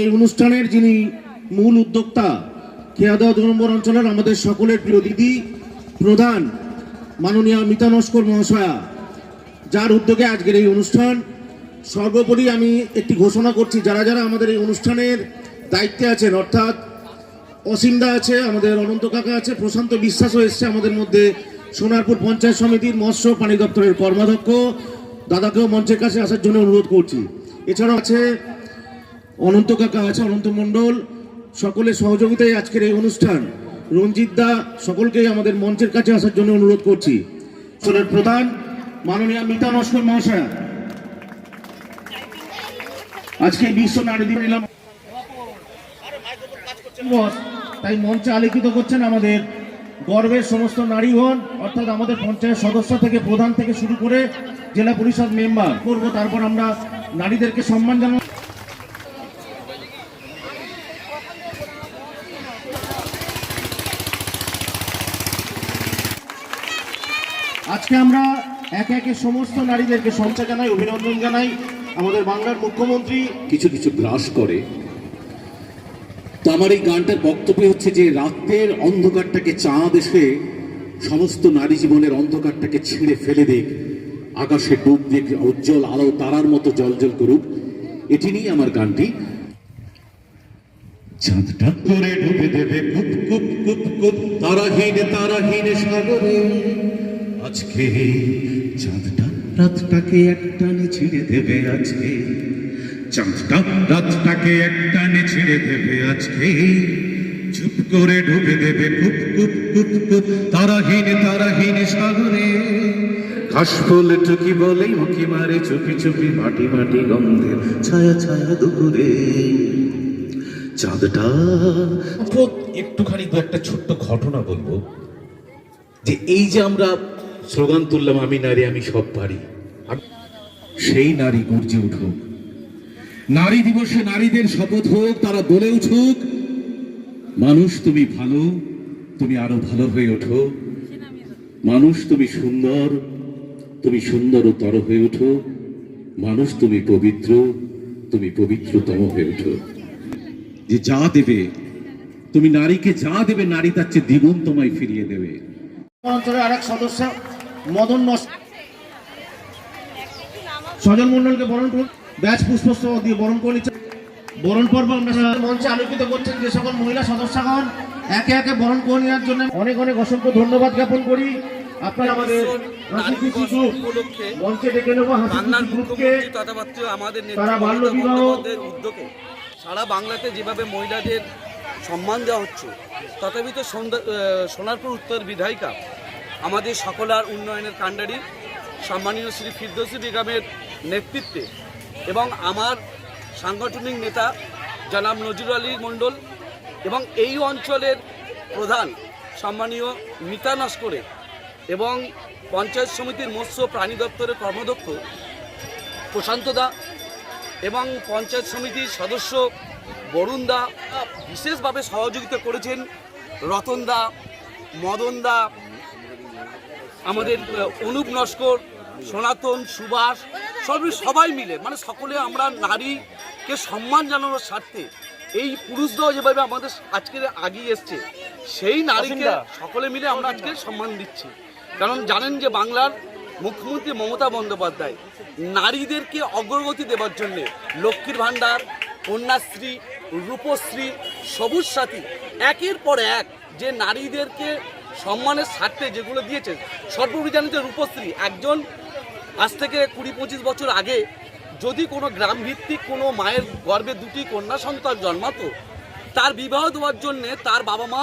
এই অনুষ্ঠানের যিনি মূল উদ্যোক্তা খেয়াদা দু নম্বর অঞ্চলের আমাদের সকলের প্রিয় দিদি প্রধান মাননীয় মিতা নস্কর মহাশয়া, যার উদ্যোগে আজকের এই অনুষ্ঠান। সর্বোপরি আমি একটি ঘোষণা করছি, যারা যারা আমাদের এই অনুষ্ঠানের দায়িত্বে আছেন, অর্থাৎ অসীমদা আছে, আমাদের অনন্ত কাকা আছে, প্রশান্ত বিশ্বাসও এসছে আমাদের মধ্যে, সোনারপুর পঞ্চায়েত সমিতির মৎস্য পানি দপ্তরের কর্মাধ্যক্ষ। দাদাকেও মঞ্চের কাছে আসার জন্য অনুরোধ করছি। এছাড়াও আছে অনন্ত কাকা আছে অনন্ত মণ্ডল সকলের সহযোগিতায় আজকের এই অনুষ্ঠান। রঞ্জিত দা সকলকেই আমাদের মঞ্চের কাছে আসার জন্য অনুরোধ করছি। অঞ্চলের প্রধান মাননীয় মিতা নস্কর মহাশয়া। আজকে বিশ্ব নারী নিলাম দিবস, তাই মঞ্চে আলোকিত করছেন আমাদের গর্বের সমস্ত নারীগণ অর্থাৎ আমাদের পঞ্চায়েত সদস্য থেকে প্রধান থেকে শুরু করে জেলা পরিষদ মেম্বার করব। তারপর আমরা নারীদেরকে সম্মান জানাব। আজকে আমরা একে একে সমস্ত নারীদেরকে সঞ্চয় জানাই, অভিনন্দন জানাই। আমাদের বাংলার মুখ্যমন্ত্রী কিছু কিছু গ্রাস করে। তো আমার এই গানটার বক্তব্য হচ্ছে যে, রাতের অন্ধকারটাকে চাঁদ এসে সমস্ত নারী জীবনের অন্ধকারটাকে ছিঁড়ে ফেলে দেখ। আকাশে ডুব দেখ, উজ্জ্বল আলো তারার মতো জলজল করুক। এটি নিয়ে আমার গানটি। চাঁদটা করে ডুবে দেবে কুপ কুপ কুপ কুপ। তারাহীন তারাহীন সাগরে। আজকে চাঁদটা রাতটাকে একটানে ছিঁড়ে দেবে আজকে। চাঁদটা রাতটাকে একটানে ছিঁড়ে দেবে আজকে। চুপ করে ডুবে দেবে কুপ কুপ কুপ কুপ তারাহীন তারাহীন সাগরে। ঘাস ফুল টুকি বলে উকি মারে চুপি চুপি মাটি মাটি গন্ধের ছায়া ছায়া দুপুরে। চাঁদটা একটুখানি দু একটা ছোট্ট ঘটনা বলব। যে এই যে আমরা স্লোগান তুললাম আমি নারী আমি সব পারি। আর- সেই নারী গর্জে উঠুক। নারী দিবসে নারীদের শপথ হোক তারা বলে উঠুক মানুষ তুমি ভালো তুমি আরও ভালো হয়ে ওঠো। মানুষ তুমি সুন্দর তুমি সুন্দরতর হয়ে ওঠো। মানুষ তুমি পবিত্র তুমি পবিত্রতম হয়ে ওঠো। যে যা দেবে তুমি নারীকে যা দেবে নারী তার চেয়ে দ্বিগুণ তোমায় ফিরিয়ে দেবে। অঞ্চলের আরেক সদস্য। মদন সজল মন্ডলকে বরণ করুন। ব্যাচ পুষ্পস্তবক দিয়ে বরণ করে নিচ্ছে। বরণ পর্ব মঞ্চে আলোকিত করছেন যে সকল মহিলা সদস্যগণ একে একে বরণ করে নেওয়ার জন্য অনেক অনেক অসংখ্য ধন্যবাদ জ্ঞাপন করি। আপনার আমাদের হাসি খুশি গ্রুপ উপলক্ষে মঞ্চে ডেকে নেব। হাসি গ্রুপকে মুখ্যমন্ত্রী তথা পাত্র আমাদের তারা বাল্য বিবাহ- উদ্যোগে সারা বাংলাতে যেভাবে মহিলাদের সম্মান দেওয়া হচ্ছে তথাপি তো সোনারপুর উত্তর বিধায়িকা আমাদের সকলার উন্নয়নের কাণ্ডারি সম্মানীয় শ্রী ফিরদৌসী বেগমের নেতৃত্বে এবং আমার সাংগঠনিক নেতা জনাব নজরুল আলী মণ্ডল এবং এই অঞ্চলের প্রধান সম্মানীয় মিতা নস্করে এবং পঞ্চায়েত সমিতির মৎস্য প্রাণী দপ্তরের কর্মদক্ষ প্রশান্ত দা এবং পঞ্চায়েত সমিতির সদস্য বরুণ দা বিশেষভাবে সহযোগিতা করেছেন রতন দা, মদন দা আমাদের অনুপ নস্কর সনাতন সুভাষ সবই সবাই মিলে মানে সকলে আমরা নারীকে সম্মান জানানোর স্বার্থে এই পুরুষরাও যেভাবে আমাদের আজকে আগিয়ে এসছে সেই নারীকে সকলে মিলে আমরা আজকে সম্মান দিচ্ছি। কারণ জানেন যে বাংলার মুখ্যমন্ত্রী মমতা বন্দ্যোপাধ্যায় নারীদেরকে অগ্রগতি দেওয়ার জন্য লক্ষ্মীর ভাণ্ডার কন্যাশ্রী রূপশ্রী সবুজ সাথী একের পর এক যে নারীদেরকে সম্মানের স্বার্থে যেগুলো দিয়েছেন সর্ববিধানিত রূপশ্রী, একজন আজ থেকে কুড়ি পঁচিশ বছর আগে যদি কোনো গ্রামভিত্তিক কোনো মায়ের গর্ভে দুটি কন্যা সন্তান জন্মাতো, তার বিবাহ দেওয়ার জন্যে তার বাবা মা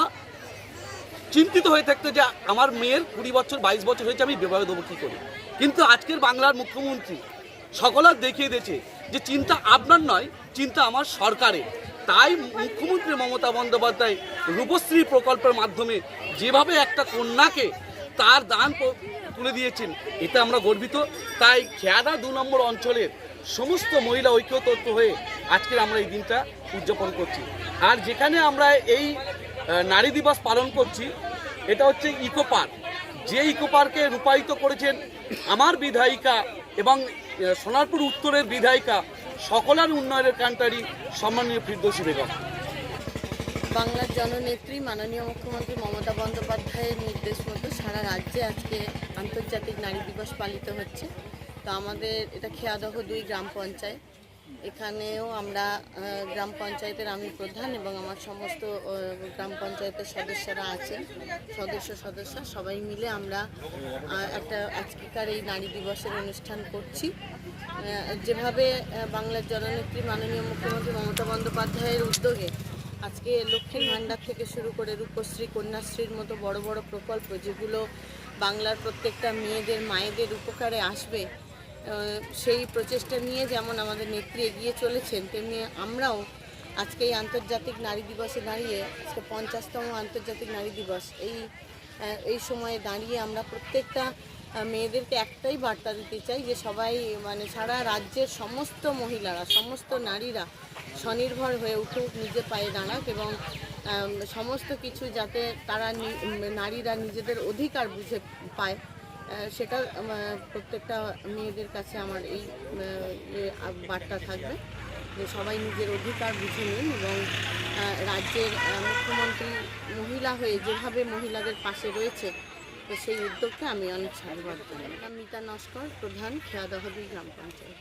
চিন্তিত হয়ে থাকতো যে আমার মেয়ের কুড়ি বছর, বাইশ বছর হয়েছে, আমি বিবাহ দেবো কী করে? কিন্তু আজকের বাংলার মুখ্যমন্ত্রী সকলার দেখিয়ে দিয়েছে যে চিন্তা আপনার নয়, চিন্তা আমার সরকারের। তাই মুখ্যমন্ত্রী মমতা বন্দ্যোপাধ্যায় রূপশ্রী প্রকল্পের মাধ্যমে যেভাবে একটা কন্যাকে তার দান তুলে দিয়েছেন, এতে আমরা গর্বিত। তাই খেয়াদা দু নম্বর অঞ্চলের সমস্ত মহিলা ঐক্যতত্ত্ব হয়ে আজকের আমরা এই দিনটা উদযাপন করছি। আর যেখানে আমরা এই নারী দিবস পালন করছি, এটা হচ্ছে ইকো পার্ক। যে ইকো পার্কে রূপায়িত করেছেন আমার বিধায়িকা এবং সোনারপুর উত্তরের বিধায়িকা সকলার উন্নয়নের কান্তারি সম্মানীয় ফিরদৌসী বেগম। বাংলার জননেত্রী, মাননীয় মুখ্যমন্ত্রী মমতা বন্দ্যোপাধ্যায়ের নির্দেশ মতো সারা রাজ্যে আজকে আন্তর্জাতিক নারী দিবস পালিত হচ্ছে। তো আমাদের এটা খেয়াদহ দুই গ্রাম পঞ্চায়েত। এখানেও আমরা গ্রাম পঞ্চায়েতের আমি প্রধান এবং আমার সমস্ত গ্রাম পঞ্চায়েতের সদস্যরা আছেন সদস্য সদস্য, সবাই মিলে আমরা একটা আজকেকার এই নারী দিবসের অনুষ্ঠান করছি। যেভাবে বাংলার জননেত্রী মাননীয় মুখ্যমন্ত্রী মমতা বন্দ্যোপাধ্যায়ের উদ্যোগে আজকে লক্ষ্মীর ভাণ্ডার থেকে শুরু করে রূপশ্রী, কন্যাশ্রীর মতো বড় বড় প্রকল্প, যেগুলো বাংলার প্রত্যেকটা মেয়েদের, মায়েদের উপকারে আসবে সেই প্রচেষ্টা নিয়ে যেমন আমাদের নেত্রী এগিয়ে চলেছেন, তেমনি আমরাও আজকে এই আন্তর্জাতিক নারী দিবসে দাঁড়িয়ে, আজকে পঞ্চাশতম আন্তর্জাতিক নারী দিবস, এই এই সময়ে দাঁড়িয়ে আমরা প্রত্যেকটা মেয়েদেরকে একটাই বার্তা দিতে চাই যে সবাই মানে সারা রাজ্যের সমস্ত মহিলারা, সমস্ত নারীরা স্বনির্ভর হয়ে উঠুক নিজে পায়ে দাঁড়াক এবং সমস্ত কিছু যাতে তারা নারীরা নিজেদের অধিকার বুঝে পায়। সেটা প্রত্যেকটা মেয়েদের কাছে আমার এই বার্তা থাকবে যে সবাই নিজের অধিকার বুঝে নিন এবং রাজ্যের মুখ্যমন্ত্রী মহিলা হয়ে যেভাবে মহিলাদের পাশে রয়েছে, তো সেই উদ্যোগকে আমি অনেক সাধুবাদ জানাই মিতা নস্কর, প্রধান খেয়াদহ গ্রাম পঞ্চায়েত।